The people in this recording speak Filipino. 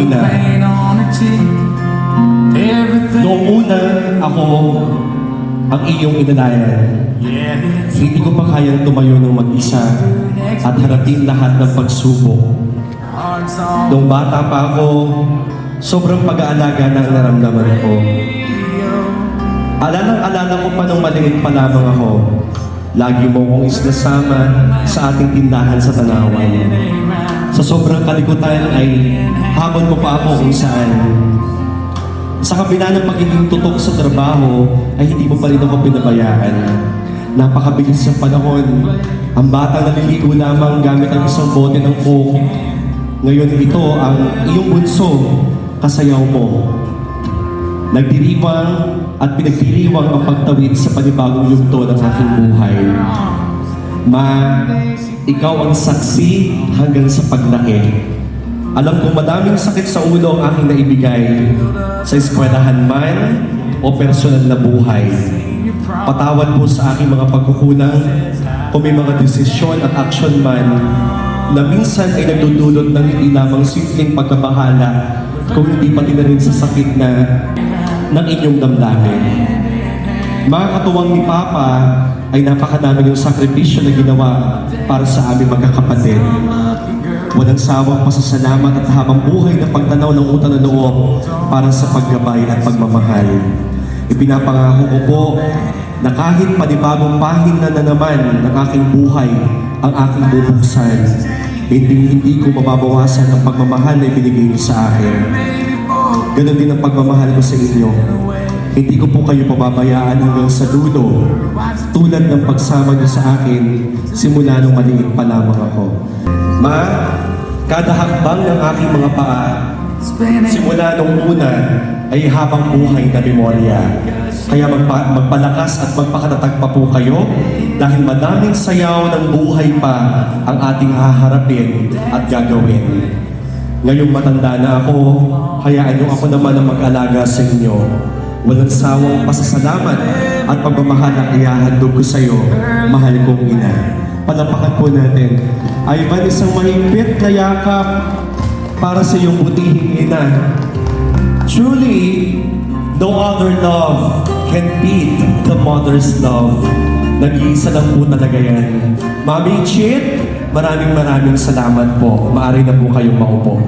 ina. Noong una, ako ang iyong inalayan. Hindi ko pa kayang tumayo ng mag-isa at harapin lahat ng pagsubok. Noong bata pa ako, sobrang pag-aalaga ang naramdaman ko. Alalang alala ko pa nung maliit pa lamang ako. Lagi mo kong isnasama sa ating tindahan sa Tanawan. Sa sobrang kalikutan ay habon mo pa ako kung saan. Sa kabila ng pagiging tutok sa trabaho, ay hindi mo pa rin ako pinabayaan. Napakabilis ng panahon. Ang batang naliligo lamang gamit ang isang bote ng coke. Ngayon ito ang iyong bunso, kasayaw mo. Nagdiriwang at pinagdiriwang ang pagtawid sa panibagong yugto ng aking buhay. Ma, ikaw ang saksi hanggang sa paglaki. Alam kong madaming sakit sa ulo ang aking naibigay sa eskwelahan man o personal na buhay. Patawad po sa aking mga pagkukulang kung may mga desisyon at aksyon man na minsan ay nagdudulot ng hindi lamang simpleng pagkabahala kung hindi pati na rin sa sakit na ng inyong damdamin. Mga katuwang ni Papa ay napakadami yung sakripisyo na ginawa para sa aming magkakapatid. Walang sawang pasasalamat at habang buhay na pagtanaw ng utang na loob para sa paggabay at pagmamahal. Ipinapangako ko po na kahit panibagong pahina na naman ng aking buhay ang aking bubuksan, hindi hindi ko mababawasan ang pagmamahal na ibinigay niyo sa akin. Ganon din ang pagmamahal ko sa inyo. Hindi ko po kayo pababayaan hanggang sa dulo. Tulad ng pagsama niyo sa akin, simula nung maliit pa lamang ako. Ma, kada hakbang ng aking mga paa, simula nung una, ay habang buhay na memorya. Kaya magpa- magpalakas at magpakatatag pa po kayo dahil madaming sayaw ng buhay pa ang ating haharapin at gagawin. Ngayong matanda na ako, hayaan niyo ako naman ang mag-alaga sa inyo. Walang sawang pasasalamat at pagmamahal ang ihahandog ko sa iyo, mahal kong ina. Palapakan po natin. Ivan, isang mahigpit na yakap para sa iyong butihing ina. Truly, no other love can beat the mother's love. Nag-iisa lang po talaga yan. Mami Chit, maraming maraming salamat po. Maari na po kayong maupo.